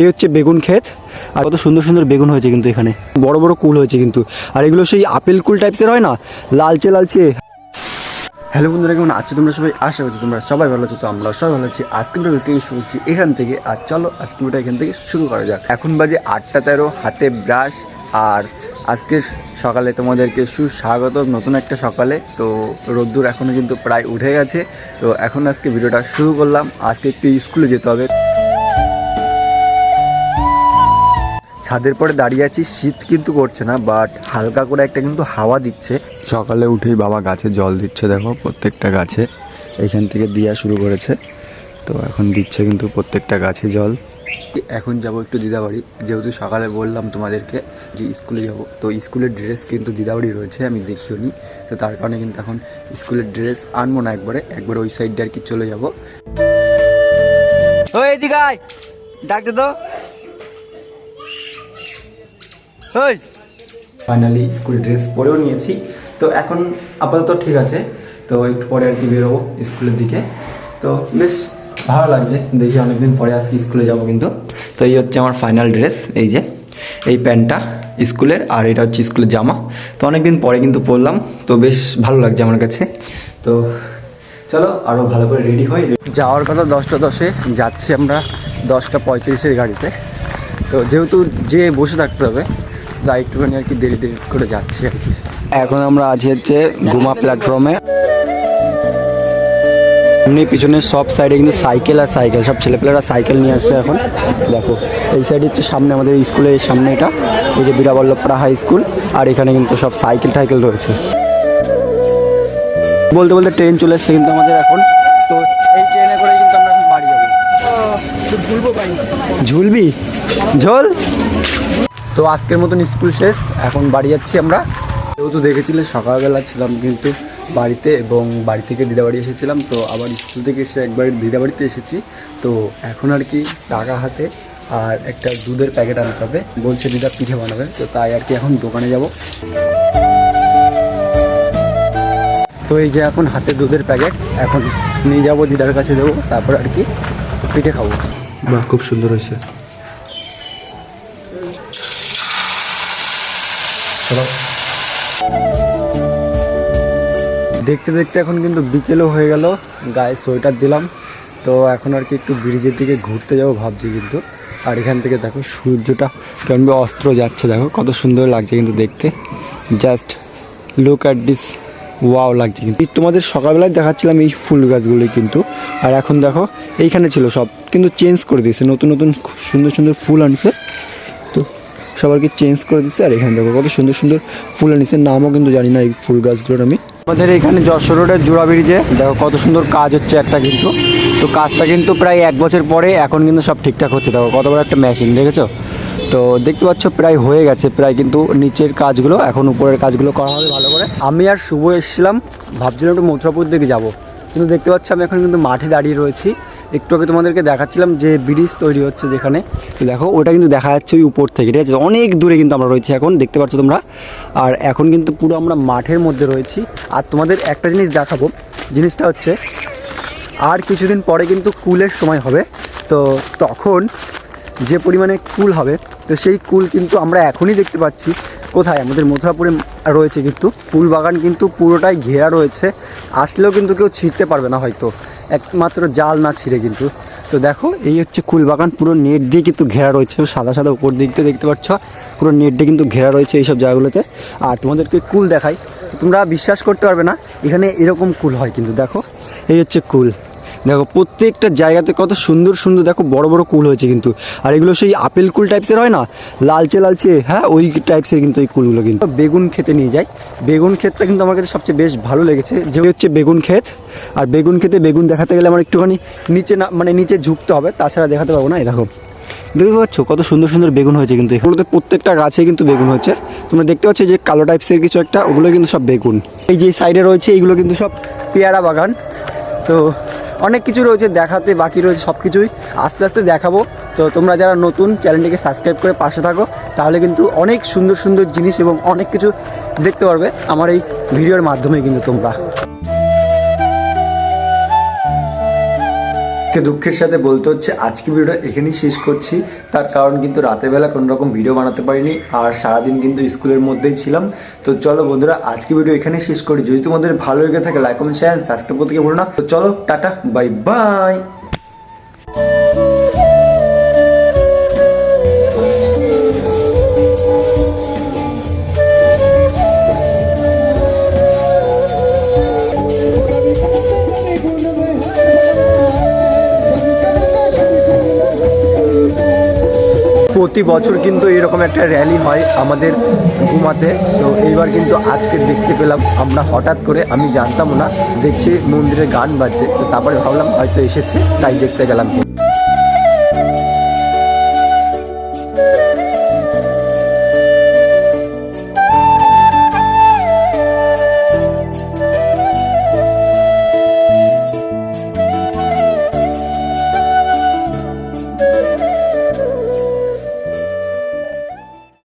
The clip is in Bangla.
এই হচ্ছে বেগুন ক্ষেত। আর কত সুন্দর সুন্দর বেগুন হয়েছে কিন্তু এখানে। বড় বড় কুল হয়েছে কিন্তু। আর এগুলো সেই আপেল কুল টাইপসের হয় না? লালচে লালচে। হ্যালো বন্ধুরা কেমন আছো তোমরা সবাই? আশা করছি তোমরা সবাই ভালো আছো তো আমরা সবাই ভালো আছি। আজকে আমরা বেসিক্যালি শুরু করছি এখান থেকে। আর চলো আজকে ভিডিওটা এখান থেকে শুরু করা যাক। এখন বাজে আটটা তেরো হাতে ব্রাশ। আর আজকে সকালে তোমাদেরকে সুস্বাগত নতুন একটা সকালে। তো রোদ্দুর এখনও কিন্তু প্রায় উঠে গেছে। তো এখন আজকে ভিডিওটা শুরু করলাম। আজকে একটু স্কুলে যেতে হবে। ছাদের পরে দাঁড়িয়ে আছি শীত কিন্তু করছে না বাট হালকা করে একটা কিন্তু হাওয়া দিচ্ছে। সকালে উঠেই বাবা গাছে জল দিচ্ছে দেখো প্রত্যেকটা গাছে। এখান থেকে দেওয়া শুরু করেছে তো এখন দিচ্ছে কিন্তু প্রত্যেকটা গাছে জল। এখন যাব একটু দিদাবাড়ি যেহেতু সকালে বললাম তোমাদেরকে যে স্কুলে যাব তো স্কুলের ড্রেস কিন্তু দিদাবাড়ি রয়েছে আমি দেখিও নি তো তার কারণে কিন্তু এখন স্কুলের ড্রেস আনব না একবারে একবারে ওই সাইডে আর কি চলে যাব। এদিকে ডাকতে তো। ফাইনালি স্কুল ড্রেস পরেও নিয়েছি। তো এখন আপাতত ঠিক আছে। তো একটু পরে আর কি বেরোবো স্কুলের দিকে। তো বেশ, ভালো লাগছে। দেখি অনেকদিন পরে আজকে স্কুলে যাব কিন্তু। তো এই হচ্ছে আমার ফাইনাল ড্রেস এই যে। এই প্যান্টটা স্কুলের, আর এটা হচ্ছে স্কুলের জামা। তো অনেকদিন পরে কিন্তু পরলাম। তো বেশ ভালো লাগছে আমার কাছে। তো চলো আরও ভালো করে রেডি হই। যাওয়ার কথা দশটা দশে যাচ্ছি আমরা দশটা পঁয়ত্রিশের গাড়িতে। তো যেহেতু যে বসে থাকতে হবে তাই একটুখানি আর কি দেরি দেরি করে যাচ্ছি। আর কি এখন আমরা আছি হচ্ছে গুমা প্ল্যাটফর্মে এমনি পিছনে সব সাইডে কিন্তু সাইকেল আর সাইকেল সব ছেলেপেলেরা সাইকেল নিয়ে আসছে এখন। দেখো এই সাইডে হচ্ছে সামনে আমাদের স্কুলের সামনে এটা ওই যে বীরাবল্লভপাড়া হাই স্কুল আর এখানে কিন্তু সব সাইকেল টাইকেল রয়েছে। বলতে বলতে ট্রেন চলে এসছে কিন্তু আমাদের এখন। তো এই ট্রেনে করে কিন্তু আমরা এখন বাড়ি যাব। ঝুলবি? ঝোল? তো আজকের মতন স্কুল শেষ, এখন বাড়ি যাচ্ছি আমরা। যেহেতু দেখেছিলে, সকালবেলা ছিলাম কিন্তু বাড়িতে এবং বাড়ি থেকে দিদাবাড়ি এসেছিলাম, তো আবার স্কুল থেকে এসে একবার দিদাবাড়িতে এসেছি। তো এখন আর কি টাকা হাতে আর একটা দুধের প্যাকেট আনতে হবে। বলছে দিদা পিঠে বানাবে, তো তাই আর কি এখন দোকানে যাব। তো এই যে এখন হাতে দুধের প্যাকেট, এখন নিয়ে যাব, দিদার কাছে দেবো, তারপর আর কি পিঠে খাব। বাহ, খুব সুন্দর হয়েছে। দেখতে দেখতে এখন কিন্তু বিকেলও হয়ে গেল। গায়ে সোয়েটার দিলাম। তো এখন আর কি একটু ব্রিজের দিকে ঘুরতে যাব ভাবছি কিন্তু। আর এখান থেকে দেখো সূর্যটা কেমন অস্ত্র যাচ্ছে, দেখো কত সুন্দর লাগছে কিন্তু দেখতে। Just look at this wow লাগছে কিন্তু। তোমাদের সকালবেলায় দেখাচ্ছিলাম এই ফুল গাছগুলি কিন্তু। আর এখন দেখো এইখানে ছিল সব, কিন্তু চেঞ্জ করে দিয়েছে। নতুন নতুন খুব সুন্দর সুন্দর ফুল আনছে। সবারকে চেঞ্জ করে দিচ্ছে আর এখানে দেখো কত সুন্দর সুন্দর ফুল আনিছে নামও কিন্তু জানি না এই ফুল গাছগুলোর আমি। আমাদের এখানে যশোর রোডের জোড়া ব্রিজে দেখো কত সুন্দর কাজ হচ্ছে একটা কিন্তু। তো কাজটা কিন্তু প্রায় এক বছর পরে এখন কিন্তু সব ঠিকঠাক হচ্ছে। দেখো কত বড় একটা মেশিন দেখেছ? তো দেখতে পাচ্ছ প্রায় হয়ে গেছে, প্রায় কিন্তু নিচের কাজগুলো, এখন উপরের কাজগুলো করা হবে ভালো করে। আমি আর শুভ এসেছিলাম, ভাবছিলাম একটু মথুরাপুর দিকে যাব। কিন্তু দেখতে পাচ্ছ আমি এখন কিন্তু মাঠে দাঁড়িয়ে রয়েছি। একটু আগে তোমাদেরকে দেখাচ্ছিলাম যে ব্রিজ তৈরি হচ্ছে যেখানে। দেখো, ওটা কিন্তু দেখা যাচ্ছে ওই উপর থেকে, ঠিক আছে? অনেক দূরে কিন্তু আমরা রয়েছি এখন, দেখতে পাচ্ছ তোমরা? আর এখন কিন্তু পুরো আমরা মাঠের মধ্যে রয়েছি। আর তোমাদের একটা জিনিস দেখাবো, জিনিসটা হচ্ছে, আর কিছুদিন পরে কিন্তু কুলের সময় হবে। তো তখন যে পরিমাণে কুল হবে, তো সেই কুল কিন্তু আমরা এখনই দেখতে পাচ্ছি। কোথায়? আমাদের মথুরাপুরে রয়েছে কিন্তু। কুল বাগান কিন্তু পুরোটাই ঘেরা রয়েছে। আসলেও কিন্তু কেউ ছিঁড়তে পারবে না হয়তো। একমাত্র জাল না ছিঁড়ে কিন্তু। তো দেখো, এই হচ্ছে কুল বাগান, পুরো নেট দিয়ে কিন্তু ঘেরা রয়েছে। সাদা সাদা উপর দিক দিয়ে দেখতে পাচ্ছ, পুরো নেট দিয়ে কিন্তু ঘেরা রয়েছে এইসব জায়গাগুলোতে। আর তোমাদেরকে কুল দেখাই, তোমরা বিশ্বাস করতে পারবে না, এখানে এরকম কুল হয় কিন্তু, দেখো। এই হচ্ছে কুল। দেখো, প্রত্যেকটা জায়গাতে কত সুন্দর সুন্দর, দেখো, বড় বড় কুল হয়েছে কিন্তু। আর এগুলো সেই আপেল কুল টাইপসের হয় না? লালচে লালচে হ্যাঁ ওই টাইপসের কিন্তু এই কুলগুলো কিন্তু। বেগুন খেতে নিয়ে যাই। বেগুন ক্ষেতটা কিন্তু আমার কাছে সবচেয়ে বেশ ভালো লেগেছে, যে হচ্ছে বেগুন ক্ষেত। আর বেগুন খেতে বেগুন দেখাতে গেলে আমার একটুখানি নিচে না মানে নিচে ঝুঁকতে হবে, তাছাড়া দেখাতে পারব না, এই দেখো। দেখতে পাচ্ছ, কত সুন্দর সুন্দর বেগুন হয়েছে কিন্তু এগুলোতে প্রত্যেকটা গাছে কিন্তু বেগুন হচ্ছে তোমরা দেখতে পাচ্ছ যে কালো টাইপসের কিছু একটা ওগুলো কিন্তু সব বেগুন। এই যে সাইডে রয়েছে এইগুলো কিন্তু সব পেয়ারা বাগান। তো অনেক কিছু রয়েছে দেখাতে, বাকি রয়েছে সব কিছুই। আস্তে আস্তে দেখাবো। তো তোমরা যারা নতুন চ্যানেলটিকে সাবস্ক্রাইব করে পাশে থাকো, তাহলে কিন্তু অনেক সুন্দর সুন্দর জিনিস এবং অনেক কিছু দেখতে পারবে আমার এই ভিডিওর মাধ্যমে কিন্তু তোমরা। কে দুঃখের সাথে বলতে হচ্ছে, আজকে ভিডিওটা এখানেই শেষ করছি। তার কারণ কিন্তু রাতের বেলা কোনো রকম ভিডিও বানাতে পারিনি, আর সারাদিন কিন্তু স্কুলের মধ্যেই ছিলাম। তো চলো বন্ধুরা, আজকে ভিডিও এখানেই শেষ করি। যদি তোমাদের ভালো লেগে থাকে লাইক কমেন্ট শেয়ার সাবস্ক্রাইব করতে ভুলো না। তো চলো, টাটা বাই বাই প্রতি বছর কিন্তু এরকম একটা র্যালি হয় আমাদের ঘুমাতে। তো এইবার কিন্তু আজকে দেখতে পেলাম আমরা হঠাৎ করে, আমি জানতাম না, দেখছি মন্দিরে গান বাজছে। তো তারপরে ভাবলাম হয়তো এসেছে, তাই দেখতে গেলাম।